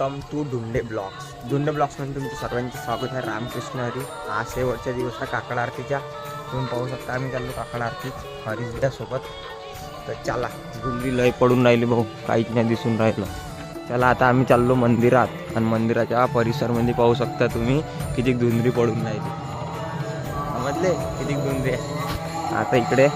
Welcome to Dhunde blogs. Dhunde ब्लॉग्समध्ये तुमचं सर्वांचे स्वागत आहे. रामकृष्ण हरी. आज शेवटच्या दिवस आहे काकड आरतीच्या. तुम्ही पाहू शकता आम्ही चाललो काकड आरती हरिद्यासोबत तर चला. धुंदी लय पडून राहिली भाऊ. काहीच नाही दिसून राहिलं. चला आता आम्ही चाललो मंदिरात. आणि मंदिराच्या परिसरमध्ये पाहू शकता तुम्ही किती धुंदरी पडून राहिली. समजले? किती धुंदरी आहे? आता इकडे.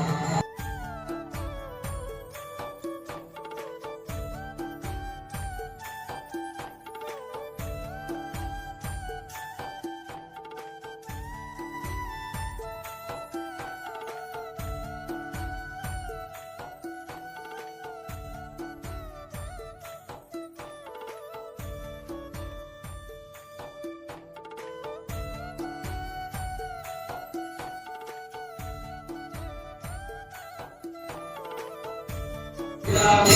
감사합니다.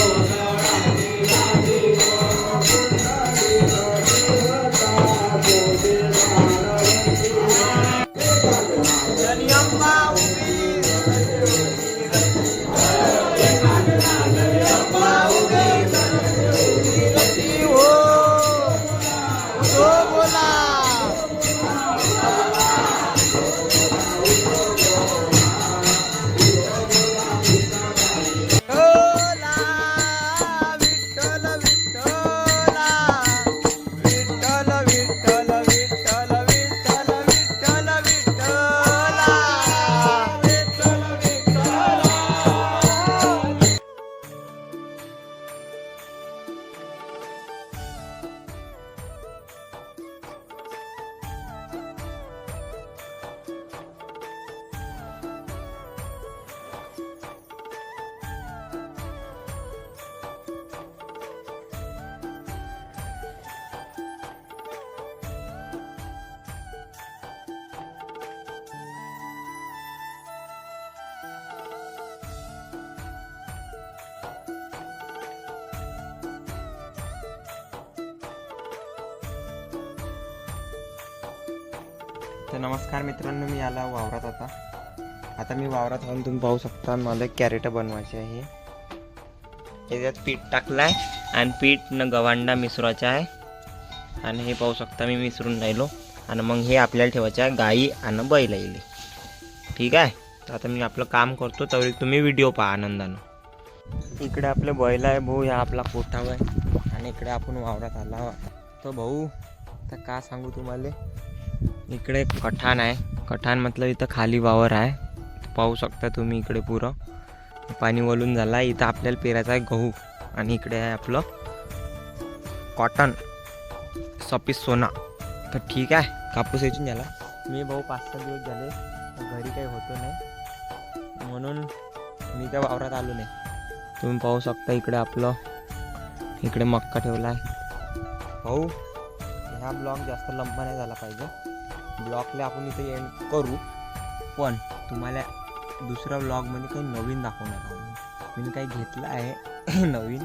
तर नमस्कार मित्रांनो मी आला वावरात आता. आता मी वावरात आहोत तुम्ही पाहू शकता मला कॅरेट बनवायचे आहे. त्याच्यात पीठ टाकलाय आणि पीठ न गवांडा मिसळायचा आहे. आणि हे पाहू शकता मी मिसळून राहिलो. आणि मग हे आपल्याला ठेवायचं आहे गाई आणि बैल येईल ठीक आहे? तर आता मी आपलं काम करतो तरी तुम्ही व्हिडिओ पहा आनंदानं. इकडे आपले बैल आहे भाऊ हा आपला कोठाव आहे. आणि इकडे आपण वावरात आला तर भाऊ तर का सांगू तुम्हाला? इकडे कठाण आहे. कठाण म्हटलं इथं खाली वावर आहे. पाहू शकता तुम्ही इकडे पुरं. पाणी वलून झालं. आहे इथं आपल्याला पेरायचं आहे गहू. आणि इकडे आहे आपलं कॉटन. सपीस सोना. तर ठीक आहे. कापूस वेचून झाला मी भाऊ पाच सहा दिवस झाले. घरी काही होतो नाही. म्हणून मी त्या वावरात आलो नाही. तुम्ही पाहू शकता इकडे आपलं. इकडे मक्का ठेवला आहे. भाऊ हा ब्लॉग जास्त लंबा नाही झाला पाहिजे. ब्लॉगला आपण इथे एंड करू. पण तुम्हाला दुसऱ्या ब्लॉगमध्ये म्हणजे काही नवीन दाखवणार आहोत. मी काही घेतलं आहे. नवीन.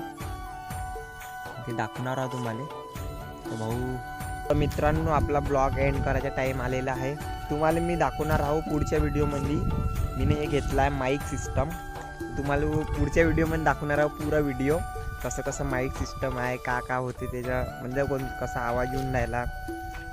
ते दाखवणार आहोत तुम्हाला. तर भाऊ तर मित्रांनो आपला ब्लॉग एंड करायचा टाईम आलेला आहे. तुम्हाला मी दाखवणार आहो पुढच्या व्हिडिओमध्ये मी हे घेतला आहे माईक सिस्टम तुम्हाला पुढच्या व्हिडिओमध्ये दाखवणार आहो पुरा व्हिडिओ कसं कसं माईक सिस्टम आहे का का होते त्याच्या म्हणजे कोण कसा आवाज येऊन राहिला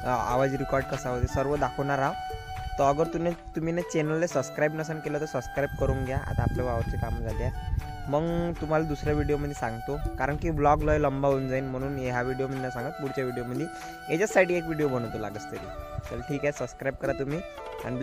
आवाज रेकॉर्ड कसा होते सर्व दाखवणार आहोत. तर अगर तुम्ही तुम्ही ना चॅनलला सबस्क्राईब नसेल केलं तर सबस्क्राईब करून घ्या. आता आपल्या वावरचे कामं झाले आहे मग तुम्हाला दुसऱ्या व्हिडिओमध्ये सांगतो. कारण की ब्लॉग लय लंबा होऊन जाईल म्हणून ह्या व्हिडिओमध्ये नाही सांगत. पुढच्या व्हिडिओमध्ये याच्याचसाठी एक व्हिडिओ बनवतो लागस तरी. चल ठीक आहे सबस्क्राईब करा तुम्ही. आणि